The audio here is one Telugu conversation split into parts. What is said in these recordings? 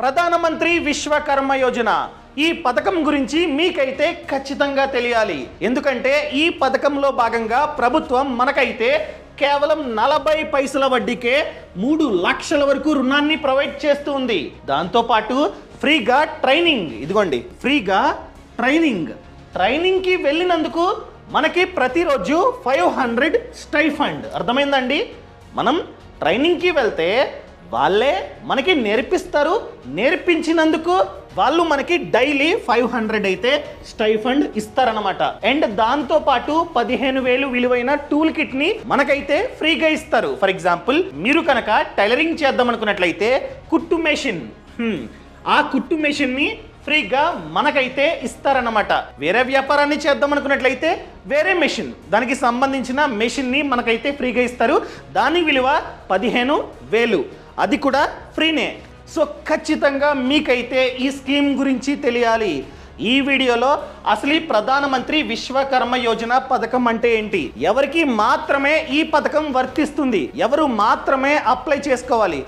ప్రధానమంత్రి విశ్వకర్మ యోజన. ఈ పథకం గురించి మీకైతే ఖచ్చితంగా తెలియాలి. ఎందుకంటే ఈ పథకంలో భాగంగా ప్రభుత్వం మనకైతే కేవలం నలభై పైసల వడ్డీకే మూడు లక్షల వరకు రుణాన్ని ప్రొవైడ్ చేస్తూ ఉంది. దాంతోపాటు ఫ్రీగా ట్రైనింగ్. ఇదిగోండి ఫ్రీగా ట్రైనింగ్. ట్రైనింగ్కి వెళ్ళినందుకు మనకి ప్రతిరోజు ఫైవ్ హండ్రెడ్ స్టైఫండ్. అర్థమైందండి మనం ట్రైనింగ్కి వెళ్తే వాళ్ళే మనకి నేర్పిస్తారు. నేర్పించినందుకు వాళ్ళు మనకి డైలీ ఫైవ్ హండ్రెడ్ అయితే స్టైఫండ్ ఇస్తారనమాట అండ్ దాంతో పాటు పదిహేను వేలు విలువైన టూల్ కిట్ని మనకైతే ఫ్రీగా ఇస్తారు. ఫర్ ఎగ్జాంపుల్ మీరు కనుక టైలరింగ్ చేద్దాం అనుకున్నట్లయితే కుట్టు మెషిన్. ఆ కుట్టు మెషిన్ని ఫ్రీగా మనకైతే ఇస్తారన్నమాట. వేరే వ్యాపారాన్ని చేద్దాం అనుకున్నట్లయితే వేరే మెషిన్. దానికి సంబంధించిన మెషిన్ని మనకైతే ఫ్రీగా ఇస్తారు. దాని విలువ పదిహేను వేలు. అది కూడా ఫ్రీనే. సో ఖచ్చితంగా మీకైతే ఈ స్కీమ్ గురించి తెలియాలి. ఈ వీడియోలో అసలు ఈ ప్రధానమంత్రి విశ్వకర్మ యోజన పథకం అంటే ఏంటి? ఎవరికి మాత్రమే ఈ పథకం వర్తిస్తుంది? ఎవరు మాత్రమే అప్లై చేసుకోవాలి?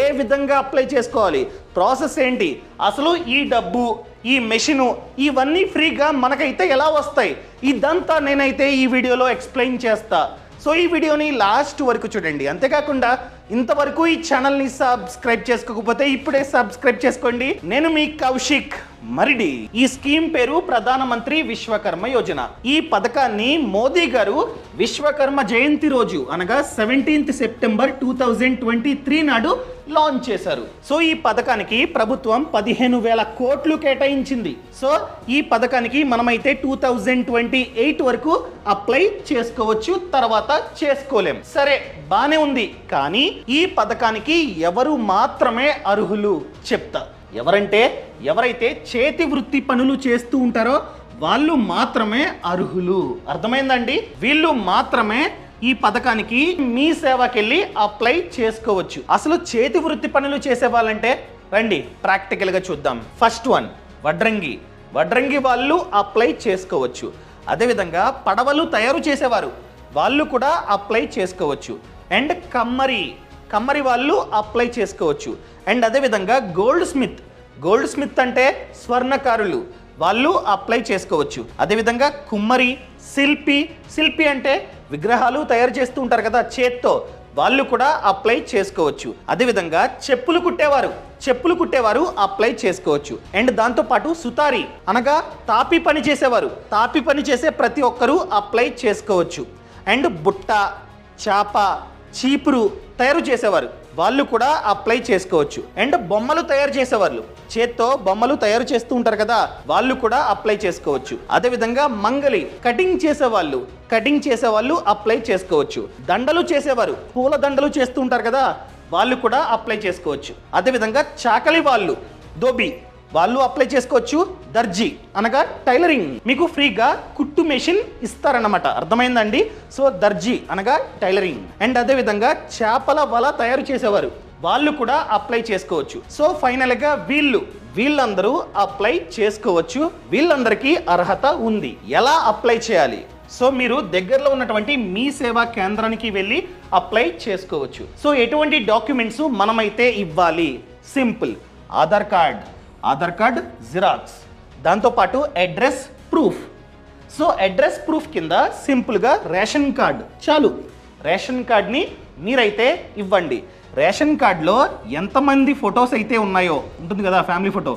ఏ విధంగా అప్లై చేసుకోవాలి? ప్రాసెస్ ఏంటి? అసలు ఈ డబ్బు ఈ మెషిను ఇవన్నీ ఫ్రీగా మనకైతే ఎలా వస్తాయి? ఇదంతా నేనైతే ఈ వీడియోలో ఎక్స్ప్లెయిన్ చేస్తా. సో ఈ వీడియోని లాస్ట్ వరకు చూడండి. అంతేకాకుండా ఇంతవరకు ఈ ఛానల్ని సబ్స్క్రైబ్ చేసుకోకపోతే ఇప్పుడే సబ్స్క్రైబ్ చేసుకోండి. నేను మీ కౌశిక్. మరిడి. ఈ స్కీమ్ పేరు ప్రధానమంత్రి విశ్వకర్మ యోజన. ఈ పథకాన్ని మోదీ గారు విశ్వకర్మ జయంతి రోజు అనగా seventeenth September two thousand twenty three నాడు లాంచ్ చేశారు. సో ఈ పథకానికి ప్రభుత్వం పదిహేను వేల కోట్లు కేటాయించింది. సో ఈ పథకానికి మనమైతే టూ థౌజండ్ ట్వంటీ ఎయిట్ వరకు అప్లై చేసుకోవచ్చు తర్వాత చేసుకోలేం. సరే బానే ఉంది. కానీ ఈ పథకానికి ఎవరు మాత్రమే అర్హులు? చెప్తా. ఎవరంటే ఎవరైతే చేతి వృత్తి పనులు చేస్తూ ఉంటారో వాళ్ళు మాత్రమే అర్హులు. అర్థమైందండి? వీళ్ళు మాత్రమే ఈ పథకానికి మీ సేవకెళ్ళి అప్లై చేసుకోవచ్చు. అసలు చేతి వృత్తి పనులు చేసే వాళ్ళంటే రండి ప్రాక్టికల్గా చూద్దాం. ఫస్ట్ వన్ వడ్రంగి. వడ్రంగి వాళ్ళు అప్లై చేసుకోవచ్చు. అదేవిధంగా పడవలు తయారు చేసేవారు. వాళ్ళు కూడా అప్లై చేసుకోవచ్చు. అండ్ కమ్మరి. కమ్మరి వాళ్ళు అప్లై చేసుకోవచ్చు. అండ్ అదేవిధంగా గోల్డ్ స్మిత్ గోల్డ్ స్మిత్ అంటే స్వర్ణకారులు. వాళ్ళు అప్లై చేసుకోవచ్చు. అదేవిధంగా కుమ్మరి శిల్పి. శిల్పి అంటే విగ్రహాలు తయారు చేస్తూ ఉంటారు కదా చేత్తో. వాళ్ళు కూడా అప్లై చేసుకోవచ్చు. అదేవిధంగా చెప్పులు కుట్టేవారు. చెప్పులు కుట్టేవారు అప్లై చేసుకోవచ్చు. అండ్ దాంతోపాటు సుతారి. అనగా తాపి పని చేసేవారు. తాపి పని చేసే ప్రతి ఒక్కరూ అప్లై చేసుకోవచ్చు. అండ్ బుట్ట చాప చీపురు తయారు చేసేవారు. వాళ్ళు కూడా అప్లై చేసుకోవచ్చు. అండ్ బొమ్మలు తయారు చేసేవాళ్ళు. చేత్తో బొమ్మలు తయారు చేస్తూ ఉంటారు కదా వాళ్ళు కూడా అప్లై చేసుకోవచ్చు. అదేవిధంగా మంగలి కటింగ్ చేసేవాళ్ళు. కటింగ్ చేసేవాళ్ళు అప్లై చేసుకోవచ్చు. దండలు చేసేవారు. పూల దండలు చేస్తూ ఉంటారు కదా వాళ్ళు కూడా అప్లై చేసుకోవచ్చు. అదేవిధంగా చాకలి వాళ్ళు దోబి వాళ్ళు అప్లై చేసుకోవచ్చు. దర్జీ అనగా టైలరింగ్. మీకు ఫ్రీగా కుట్టు మెషిన్ ఇస్తారన్నమాట. అర్థమైందండి? సో దర్జీ అనగా టైలరింగ్. అండ్ అదేవిధంగా చేపల వల తయారు చేసేవారు. వాళ్ళు కూడా అప్లై చేసుకోవచ్చు. సో ఫైనల్గా వీళ్ళు వీళ్ళందరూ అప్లై చేసుకోవచ్చు. వీళ్ళందరికీ అర్హత ఉంది. ఎలా అప్లై చేయాలి? సో మీరు దగ్గరలో ఉన్నటువంటి మీ సేవా కేంద్రానికి వెళ్ళి అప్లై చేసుకోవచ్చు. సో ఎటువంటి డాక్యుమెంట్స్ మనమైతే ఇవ్వాలి? Simple. Aadhaar card. Aadhaar card xerox. దాంతోపాటు address proof. So address proof కింద సింపుల్గా రేషన్ కార్డ్ చాలు. రేషన్ కార్డ్ని మీరైతే ఇవ్వండి. రేషన్ కార్డులో ఎంతమంది ఫొటోస్ అయితే ఉన్నాయో ఉంటుంది కదా ఫ్యామిలీ ఫోటో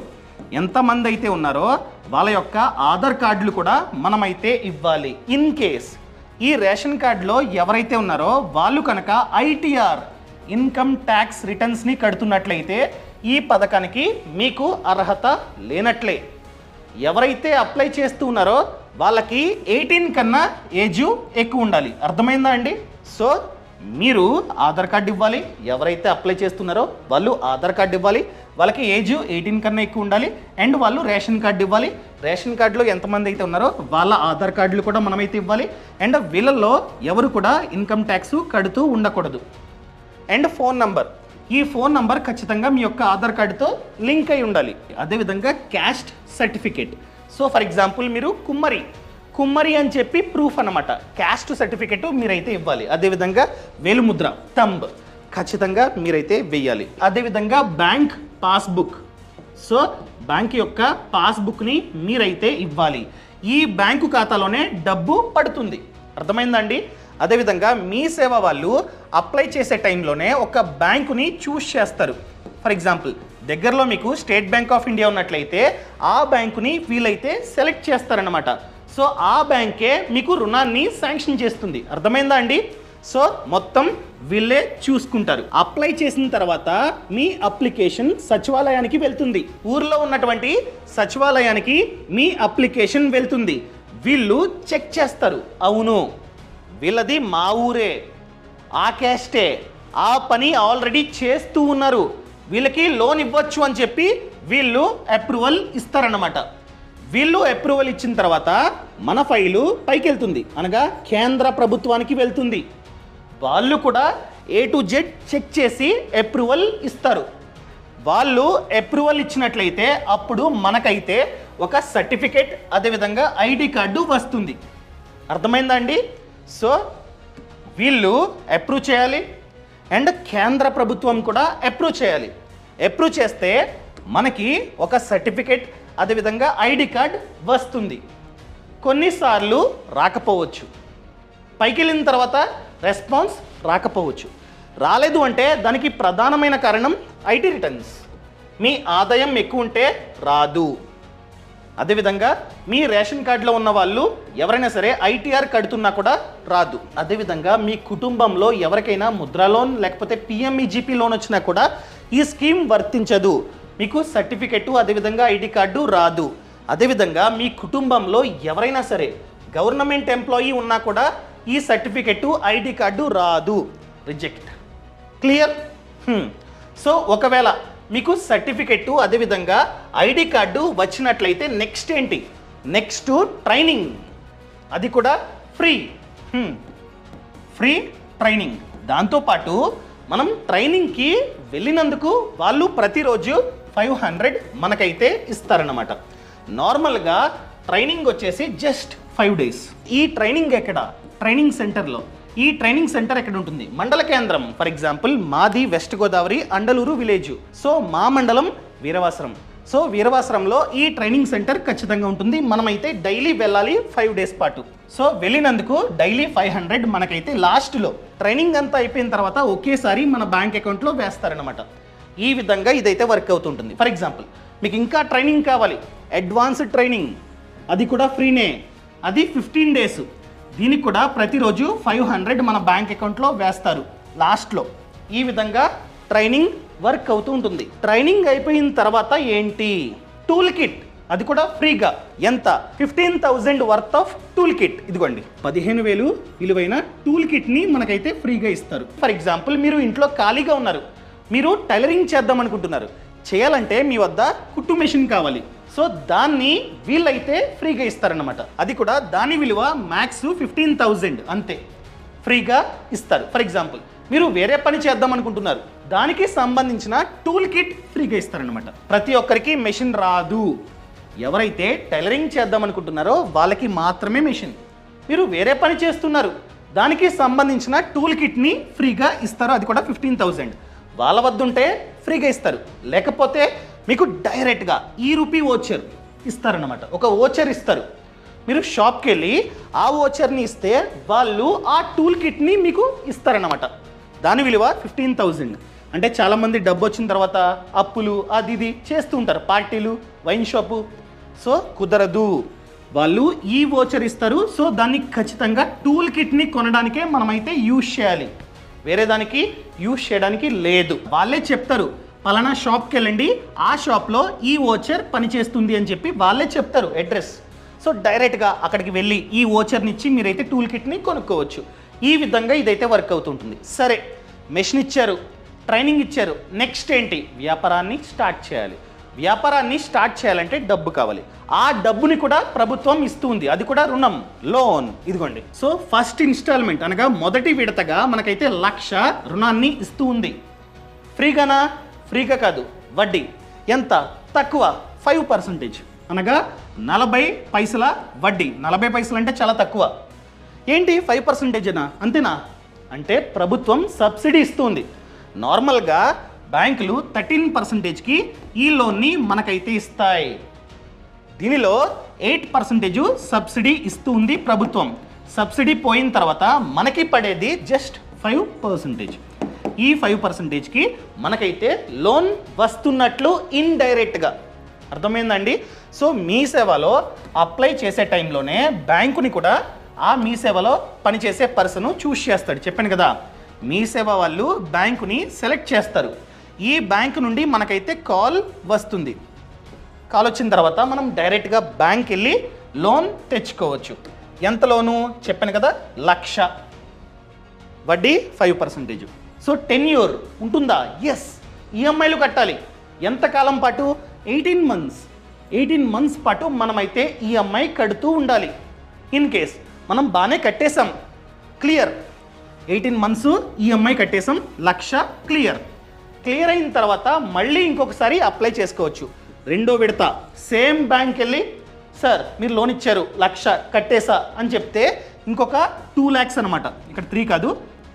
ఎంతమంది అయితే ఉన్నారో వాళ్ళ యొక్క ఆధార్ కార్డులు కూడా మనమైతే ఇవ్వాలి. ఇన్ కేస్ ఈ రేషన్ కార్డులో ఎవరైతే ఉన్నారో వాళ్ళు కనుక ఐటీఆర్ ఇన్కమ్ ట్యాక్స్ రిటర్న్స్ని కడుతున్నట్లయితే ఈ పథకానికి మీకు అర్హత లేనట్లే. ఎవరైతే అప్లై చేస్తూ ఉన్నారో వాళ్ళకి ఎయిటీన్ కన్నా ఏజ్ ఎక్కువ ఉండాలి. అర్థమైందా అండి? సో మీరు ఆధార్ కార్డు ఇవ్వాలి. ఎవరైతే అప్లై చేస్తున్నారో వాళ్ళు ఆధార్ కార్డు ఇవ్వాలి. వాళ్ళకి ఏజ్ ఎయిటీన్ కన్నా ఎక్కువ ఉండాలి. అండ్ వాళ్ళు రేషన్ కార్డు ఇవ్వాలి. రేషన్ కార్డులో ఎంతమంది అయితే ఉన్నారో వాళ్ళ ఆధార్ కార్డులు కూడా మనమైతే ఇవ్వాలి. అండ్ వీళ్ళల్లో ఎవరు కూడా ఇన్కమ్ ట్యాక్స్ కడుతూ ఉండకూడదు. And phone number. ఈ ఫోన్ నంబర్ ఖచ్చితంగా మీ యొక్క ఆధార్ కార్డుతో లింక్ అయి ఉండాలి. అదేవిధంగా caste certificate. So for example మీరు కుమ్మరి. కుమ్మరి అని చెప్పి ప్రూఫ్ అన్నమాట. క్యాస్ట్ సర్టిఫికేట్ మీరైతే ఇవ్వాలి. అదేవిధంగా వేలుముద్ర తంబ్ ఖచ్చితంగా మీరైతే వెయ్యాలి. అదేవిధంగా బ్యాంక్ పాస్బుక్. సో బ్యాంక్ యొక్క పాస్బుక్ని మీరైతే ఇవ్వాలి. ఈ బ్యాంకు ఖాతాలోనే డబ్బు పడుతుంది. అర్థమైందండి అదేవిధంగా మీ సేవ వాళ్ళు అప్లై చేసే టైంలోనే ఒక బ్యాంకుని చూస్ చేస్తారు. ఫర్ ఎగ్జాంపుల్ దగ్గరలో మీకు స్టేట్ బ్యాంక్ ఆఫ్ ఇండియా ఉన్నట్లయితే ఆ బ్యాంకుని వీలైతే సెలెక్ట్ చేస్తారనమాట సో ఆ బ్యాంకే మీకు రుణాన్ని శాంక్షన్ చేస్తుంది. అర్థమైందా అండి? సో మొత్తం వీళ్ళే చూసుకుంటారు. అప్లై చేసిన తర్వాత మీ అప్లికేషన్ సచివాలయానికి వెళ్తుంది. ఊర్లో ఉన్నటువంటి సచివాలయానికి మీ అప్లికేషన్ వెళ్తుంది. వీళ్ళు చెక్ చేస్తారు. అవును వీళ్ళది మా ఊరే. ఆ క్యాస్టే. ఆ పని ఆల్రెడీ చేస్తూ ఉన్నారు. వీళ్ళకి లోన్ ఇవ్వచ్చు అని చెప్పి వీళ్ళు అప్రూవల్ ఇస్తారన్నమాట. వీళ్ళు అప్రూవల్ ఇచ్చిన తర్వాత మన ఫైలు పైకి వెళ్తుంది అనగా కేంద్ర ప్రభుత్వానికి వెళ్తుంది. వాళ్ళు కూడా ఏ టు జెడ్ చెక్ చేసి అప్రూవల్ ఇస్తారు. వాళ్ళు అప్రూవల్ ఇచ్చినట్లయితే అప్పుడు మనకైతే ఒక సర్టిఫికేట్ అదేవిధంగా ఐడి కార్డు వస్తుంది. అర్థమైందా అండి? సో వీళ్ళు అప్రూవ్ చేయాలి అండ్ కేంద్ర ప్రభుత్వం కూడా అప్రూవ్ చేయాలి. అప్రూవ్ చేస్తే మనకి ఒక సర్టిఫికేట్ అదేవిధంగా ఐడి కార్డ్ వస్తుంది. కొన్నిసార్లు రాకపోవచ్చు. పైకి వెళ్ళిన తర్వాత రెస్పాన్స్ రాకపోవచ్చు. రాలేదు అంటే దానికి ప్రధానమైన కారణం ఐటీ రిటర్న్స్ మీ ఆదాయం ఎక్కువ ఉంటే రాదు. అదేవిధంగా మీ రేషన్ కార్డులో ఉన్న వాళ్ళు ఎవరైనా సరే ఐటీఆర్ కడుతున్నా కూడా రాదు. అదేవిధంగా మీ కుటుంబంలో ఎవరికైనా ముద్రా లోన్ లేకపోతే పిఎంఈజీపీ లోన్ వచ్చినా కూడా ఈ స్కీమ్ వర్తించదు. మీకు సర్టిఫికెట్ అదేవిధంగా ఐడి కార్డు రాదు. అదేవిధంగా మీ కుటుంబంలో ఎవరైనా సరే గవర్నమెంట్ ఎంప్లాయీ ఉన్నా కూడా ఈ సర్టిఫికెట్ ఐడి కార్డు రాదు. రిజెక్ట్. క్లియర్? సో ఒకవేళ మీకు సర్టిఫికెట్టు అదేవిధంగా ఐడి కార్డు వచ్చినట్లయితే నెక్స్ట్ ఏంటి? Next training. అది కూడా ఫ్రీ. Free training. దాంతోపాటు మనం ట్రైనింగ్కి వెళ్ళినందుకు వాళ్ళు ప్రతిరోజు ఫైవ్ హండ్రెడ్ మనకైతే ఇస్తారన్నమాట. నార్మల్గా ట్రైనింగ్ వచ్చేసి జస్ట్ ఫైవ్ డేస్. ఈ ట్రైనింగ్ ఎక్కడ? ట్రైనింగ్ సెంటర్లో. ఈ ట్రైనింగ్ సెంటర్ ఎక్కడ ఉంటుంది? మండల కేంద్రం. ఫర్ ఎగ్జాంపుల్ మాది west Godavari Andaluru village so మా మండలం వీరవాసరం. సో వీరవాసరంలో ఈ ట్రైనింగ్ సెంటర్ ఖచ్చితంగా ఉంటుంది. మనమైతే డైలీ వెళ్ళాలి ఫైవ్ డేస్ పాటు. సో వెళ్ళినందుకు డైలీ ఫైవ్ హండ్రెడ్ మనకైతే లాస్ట్లో ట్రైనింగ్ అంతా అయిపోయిన తర్వాత ఒకేసారి మన బ్యాంక్ అకౌంట్లో వేస్తారనమాట ఈ విధంగా ఇదైతే వర్క్ అవుతుంటుంది. ఫర్ ఎగ్జాంపుల్ మీకు ఇంకా ట్రైనింగ్ కావాలి. అడ్వాన్స్డ్ ట్రైనింగ్ అది కూడా ఫ్రీనే అది ఫిఫ్టీన్ డేస్ దీనికి కూడా ప్రతిరోజు ఫైవ్ హండ్రెడ్ మన బ్యాంక్ అకౌంట్లో వేస్తారు. లాస్ట్లో ఈ విధంగా ట్రైనింగ్ వర్క్ అవుతూ ఉంటుంది. ట్రైనింగ్ అయిపోయిన తర్వాత ఏంటి? టూల్ కిట్ అది కూడా ఫ్రీగా. ఎంత? Fifteen thousand worth of tool kit ఇదిగోండి. పదిహేను వేలు విలువైన టూల్ కిట్ని మనకైతే ఫ్రీగా ఇస్తారు. ఫర్ ఎగ్జాంపుల్ మీరు ఇంట్లో ఖాళీగా ఉన్నారు. మీరు టైలరింగ్ చేద్దాం అనుకుంటున్నారు. చేయాలంటే మీ వద్ద కుట్టు మెషిన్ కావాలి. సో దాన్ని వీళ్ళైతే ఫ్రీగా ఇస్తారన్నమాట. అది కూడా దాని విలువ మ్యాక్స్ ఫిఫ్టీన్ థౌజండ్ అంతే. ఫ్రీగా ఇస్తారు. ఫర్ ఎగ్జాంపుల్ మీరు వేరే పని చేద్దాం అనుకుంటున్నారు. దానికి సంబంధించిన టూల్ కిట్ ఫ్రీగా ఇస్తారనమాట ప్రతి ఒక్కరికి మెషిన్ రాదు. ఎవరైతే టైలరింగ్ చేద్దాం అనుకుంటున్నారో వాళ్ళకి మాత్రమే మెషిన్ మీరు వేరే పని చేస్తున్నారు. దానికి సంబంధించిన టూల్ కిట్ని ఫ్రీగా ఇస్తారు అది కూడా ఫిఫ్టీన్ థౌజండ్ వాళ్ళ వద్ద ఉంటే ఫ్రీగా ఇస్తారు. లేకపోతే మీకు డైరెక్ట్గా ఈ రూపీ ఓచర్ ఇస్తారనమాట ఒక ఓచర్ ఇస్తారు. మీరు షాప్కి వెళ్ళి ఆ ఓచర్ని ఇస్తే వాళ్ళు ఆ టూల్ కిట్ని మీకు ఇస్తారనమాట దాని విలువ ఫిఫ్టీన్ థౌజండ్ అంటే చాలామంది డబ్బు వచ్చిన తర్వాత అప్పులు అది ఇది చేస్తూ ఉంటారు. పార్టీలు వైన్ షాపు. సో కుదరదు. వాళ్ళు ఈ ఓచర్ ఇస్తారు. సో దాన్ని ఖచ్చితంగా టూల్ కిట్ని కొనడానికే మనమైతే యూజ్ చేయాలి. వేరే దానికి యూజ్ చేయడానికి లేదు. వాళ్ళే చెప్తారు. పలానా షాప్కి వెళ్ళండి ఆ షాప్లో ఈ ఓచర్ పనిచేస్తుంది అని చెప్పి వాళ్ళే చెప్తారు అడ్రస్. సో డైరెక్ట్గా అక్కడికి వెళ్ళి ఈ ఓచర్ని ఇచ్చి మీరైతే టూల్ కిట్ని కొనుక్కోవచ్చు. ఈ విధంగా ఇదైతే వర్క్ అవుతుంటుంది. సరే మెషిన్ ఇచ్చారు ట్రైనింగ్ ఇచ్చారు. నెక్స్ట్ ఏంటి? వ్యాపారాన్ని స్టార్ట్ చేయాలి. వ్యాపారాన్ని స్టార్ట్ చేయాలంటే డబ్బు కావాలి. ఆ డబ్బుని కూడా ప్రభుత్వం ఇస్తుంది. అది కూడా రుణం లోన్. ఇదిగోండి. సో ఫస్ట్ ఇన్స్టాల్మెంట్ అనగా మొదటి విడతగా మనకైతే లక్ష రుణాన్ని ఇస్తూ ఉంది. ఫ్రీగానా? ఫ్రీగా కాదు వడ్డీ. ఎంత? తక్కువ ఫైవ్ పర్సెంటేజ్ అనగా నలభై పైసల వడ్డీ. నలభై పైసలు అంటే చాలా తక్కువ. ఏంటి ఫైవ్ పర్సెంటేజేనా అంతేనా? అంటే ప్రభుత్వం సబ్సిడీ ఇస్తుంది. నార్మల్గా బ్యాంకులు థర్టీన్ పర్సెంటేజ్కి ఈ లోన్ని మనకైతే ఇస్తాయి. దీనిలో ఎయిట్ పర్సెంటేజ్ సబ్సిడీ ఇస్తుంది ప్రభుత్వం. సబ్సిడీ పోయిన తర్వాత మనకి పడేది జస్ట్ ఫైవ్ పర్సెంటేజ్ ఈ ఫైవ్ పర్సెంటేజ్కి మనకైతే లోన్ వస్తున్నట్లు ఇండైరెక్ట్గా అర్థమైందండి? సో మీ సేవలో అప్లై చేసే టైంలోనే బ్యాంకుని కూడా ఆ మీ సేవలో పనిచేసే పర్సన్ చూస్ చేస్తాడు. చెప్పాను కదా? మీ సేవ వాళ్ళు బ్యాంకుని సెలెక్ట్ చేస్తారు. ఈ బ్యాంకు నుండి మనకైతే కాల్ వస్తుంది. కాల్ వచ్చిన తర్వాత మనం డైరెక్ట్గా బ్యాంక్ వెళ్ళి లోన్ తెచ్చుకోవచ్చు. ఎంత లోను? చెప్పాను కదా? లక్ష. వడ్డీ five percentage so ten year ఉంటుందా? ఎస్ ఈఎంఐలు కట్టాలి. ఎంతకాలం పాటు? ఎయిటీన్ మంత్స్ ఎయిటీన్ మంత్స్ పాటు మనమైతే ఈఎంఐ కడుతూ ఉండాలి. ఇన్ కేస్ మనం బాగానే కట్టేశాం. క్లియర్ ఎయిటీన్ మంత్స్ ఈఎంఐ కట్టేసాం లక్ష క్లియర్ క్లియర్ అయిన తర్వాత మళ్ళీ ఇంకొకసారి అప్లై చేసుకోవచ్చు. రెండో విడత. సేమ్ బ్యాంక్ వెళ్ళి సార్ మీరు లోన్ ఇచ్చారు. లక్ష కట్టేసా అని చెప్తే ఇంకొక టూ ల్యాక్స్ అనమాట ఇక్కడ త్రీ కాదు.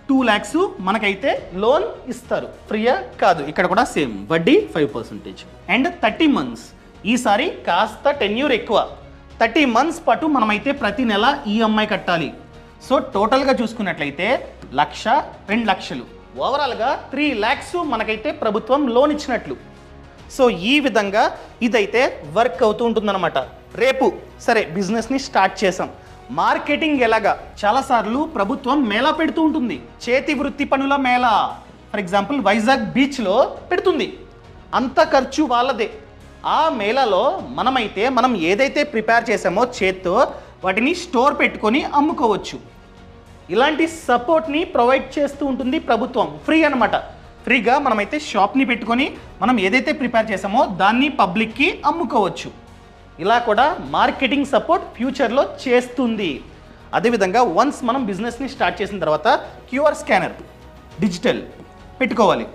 టూ ల్యాక్స్ మనకైతే లోన్ ఇస్తారు. ఫ్రీయా? కాదు. ఇక్కడ కూడా సేమ్. వడ్డీ five percentage and thirty months ఈసారి కాస్త టెన్యూర్ ఎక్కువ. థర్టీ మంత్స్ పాటు మనమైతే ప్రతి నెల ఈఎంఐ కట్టాలి. సో టోటల్గా చూసుకున్నట్లయితే లక్ష రెండు లక్షలు. ఓవరాల్గా త్రీ ల్యాక్స్ మనకైతే ప్రభుత్వం లోన్ ఇచ్చినట్లు. సో ఈ విధంగా ఇదైతే వర్క్ అవుతూ ఉంటుందన్నమాట. రేపు సరే బిజినెస్ని స్టార్ట్ చేసాం. మార్కెటింగ్ ఎలాగా? చాలాసార్లు ప్రభుత్వం మేళా పెడుతూ ఉంటుంది. చేతి వృత్తి పనుల మేళా. ఫర్ ఎగ్జాంపుల్ వైజాగ్ బీచ్లో పెడుతుంది. అంత ఖర్చు వాళ్ళదే. ఆ మేళాలో మనమైతే మనం ఏదైతే ప్రిపేర్ చేసామో చేత్తో వాటిని స్టోర్ పెట్టుకొని అమ్ముకోవచ్చు. ఇలాంటి సపోర్ట్ని ప్రొవైడ్ చేస్తూ ఉంటుంది ప్రభుత్వం. ఫ్రీ అనమాట ఫ్రీగా మనమైతే షాప్ని పెట్టుకొని మనం ఏదైతే ప్రిపేర్ చేసామో దాన్ని పబ్లిక్కి అమ్ముకోవచ్చు. ఇలా కూడా మార్కెటింగ్ సపోర్ట్ ఫ్యూచర్లో చేస్తుంది. అదేవిధంగా వన్స్ మనం బిజినెస్ని స్టార్ట్ చేసిన తర్వాత క్యూఆర్ స్కానర్ డిజిటల్ పెట్టుకోవాలి.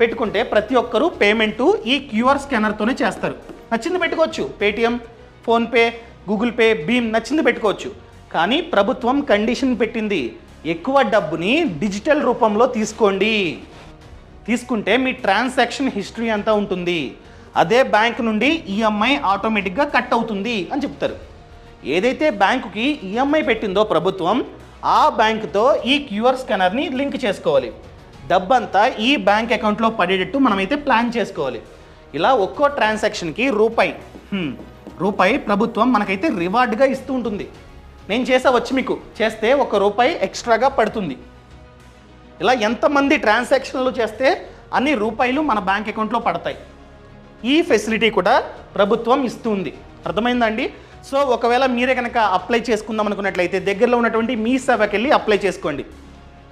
పెట్టుకుంటే ప్రతి ఒక్కరూ పేమెంట్ ఈ క్యూఆర్ స్కానర్తోనే చేస్తారు. నచ్చింది పెట్టుకోవచ్చు. పేటిఎం ఫోన్పే గూగుల్ పే భీమ్ నచ్చింది పెట్టుకోవచ్చు. కానీ ప్రభుత్వం కండిషన్ పెట్టింది. ఎక్కువ డబ్బుని డిజిటల్ రూపంలో తీసుకోండి. తీసుకుంటే మీ ట్రాన్సాక్షన్ హిస్టరీ అంతా ఉంటుంది. అదే బ్యాంక్ నుండి ఈఎంఐ ఆటోమేటిక్గా కట్ అవుతుంది అని చెప్తారు. ఏదైతే బ్యాంకుకి ఈఎంఐ పెట్టిందో ప్రభుత్వం ఆ బ్యాంకుతో ఈ క్యూఆర్ స్కానర్ని లింక్ చేసుకోవాలి. డబ్బంతా ఈ బ్యాంక్ అకౌంట్లో పడేటట్టు మనమైతే ప్లాన్ చేసుకోవాలి. ఇలా ఒక్కో ట్రాన్సాక్షన్కి రూపాయి రూపాయి ప్రభుత్వం మనకైతే రివార్డ్గా ఇస్తూ ఉంటుంది. నేను చేసా వచ్చి మీకు చేస్తే ఒక రూపాయి ఎక్స్ట్రాగా పడుతుంది. ఇలా ఎంతమంది ట్రాన్సాక్షన్లు చేస్తే అన్ని రూపాయలు మన బ్యాంక్ అకౌంట్లో పడతాయి. ఈ ఫెసిలిటీ కూడా ప్రభుత్వం ఇస్తుంది. అర్థమైందండి? సో ఒకవేళ మీరే కనుక అప్లై చేసుకుందాం అనుకున్నట్లయితే దగ్గరలో ఉన్నటువంటి మీ సేవకి వెళ్ళి అప్లై చేసుకోండి.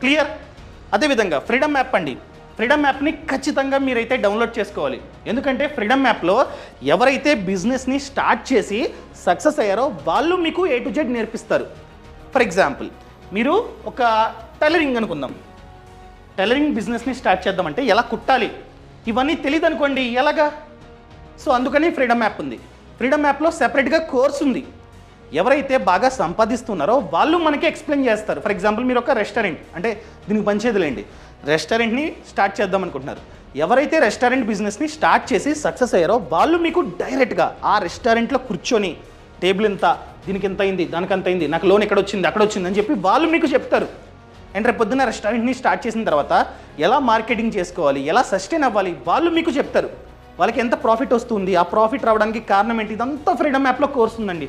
క్లియర్ అదేవిధంగా ఫ్రీడమ్ యాప్ అండి. ఫ్రీడమ్ యాప్ని ఖచ్చితంగా మీరైతే డౌన్లోడ్ చేసుకోవాలి. ఎందుకంటే ఫ్రీడమ్ యాప్లో ఎవరైతే బిజినెస్ని స్టార్ట్ చేసి సక్సెస్ అయ్యారో వాళ్ళు మీకు ఏ టు జెడ్ నేర్పిస్తారు. ఫర్ ఎగ్జాంపుల్ మీరు ఒక టైలరింగ్ అనుకుందాం. టైలరింగ్ బిజినెస్ని స్టార్ట్ చేద్దామంటే ఎలా కుట్టాలి? ఇవన్నీ తెలియదు అనుకోండి ఎలాగా? సో అందుకని ఫ్రీడమ్ యాప్ ఉంది. ఫ్రీడమ్ యాప్లో సెపరేట్గా కోర్స్ ఉంది. ఎవరైతే బాగా సంపాదిస్తున్నారో వాళ్ళు మనకి ఎక్స్ప్లెయిన్ చేస్తారు. ఫర్ ఎగ్జాంపుల్ మీరు ఒక రెస్టారెంట్ అంటే దీనికి పంచేదిలేండి రెస్టారెంట్ని స్టార్ట్ చేద్దాం అనుకుంటున్నారు. ఎవరైతే రెస్టారెంట్ బిజినెస్ని స్టార్ట్ చేసి సక్సెస్ అయ్యారో వాళ్ళు మీకు డైరెక్ట్గా ఆ రెస్టారెంట్లో కూర్చొని టేబుల్ ఎంత దీనికి ఎంత అయింది దానికి ఎంత అయింది నాకు లోన్ ఎక్కడ వచ్చింది అక్కడ వచ్చింది అని చెప్పి వాళ్ళు మీకు చెప్తారు. అండ్ రేపు రెస్టారెంట్ని స్టార్ట్ చేసిన తర్వాత ఎలా మార్కెటింగ్ చేసుకోవాలి ఎలా సస్టైన్ అవ్వాలి వాళ్ళు మీకు చెప్తారు. వాళ్ళకి ఎంత ప్రాఫిట్ వస్తుంది? ఆ ప్రాఫిట్ రావడానికి కారణం ఏంటి? ఇదంతా ఫ్రీడమ్ యాప్లో కోర్స్ ఉందండి.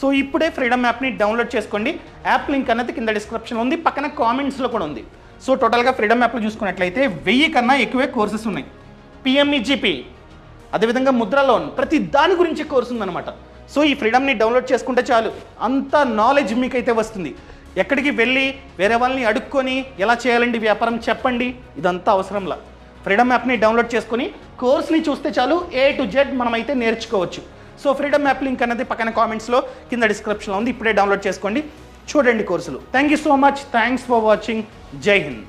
సో ఇప్పుడే ఫ్రీడమ్ యాప్ని డౌన్లోడ్ చేసుకోండి. యాప్ లింక్ అనేది కింద డిస్క్రిప్షన్ ఉంది. పక్కన కామెంట్స్లో కూడా ఉంది. సో టోటల్గా ఫ్రీడమ్ యాప్లో చూసుకున్నట్లయితే వెయ్యి కన్నా ఎక్కువే కోర్సెస్ ఉన్నాయి. పిఎంఈజీపీ అదేవిధంగా ముద్ర లోన్ ప్రతి దాని గురించి కోర్సు ఉందన్నమాట. సో ఈ ఫ్రీడమ్ని డౌన్లోడ్ చేసుకుంటే చాలు. అంత నాలెడ్జ్ మీకైతే వస్తుంది. ఎక్కడికి వెళ్ళి వేరే వాళ్ళని అడుక్కొని ఎలా చేయాలండి వ్యాపారం చెప్పండి. ఇదంతా అవసరంలా. ఫ్రీడమ్ యాప్ని డౌన్లోడ్ చేసుకుని కోర్స్ని చూస్తే చాలు ఏ టు జెడ్ మనమైతే నేర్చుకోవచ్చు. సో ఫ్రీడమ్ యాప్ లింక్ అనేది పక్కన కామెంట్స్లో కింద డిస్క్రిప్షన్లో ఉంది. ఇప్పుడే డౌన్లోడ్ చేసుకోండి. చూడండి కోర్సులు. Thank you so much thanks for watching Jai Hind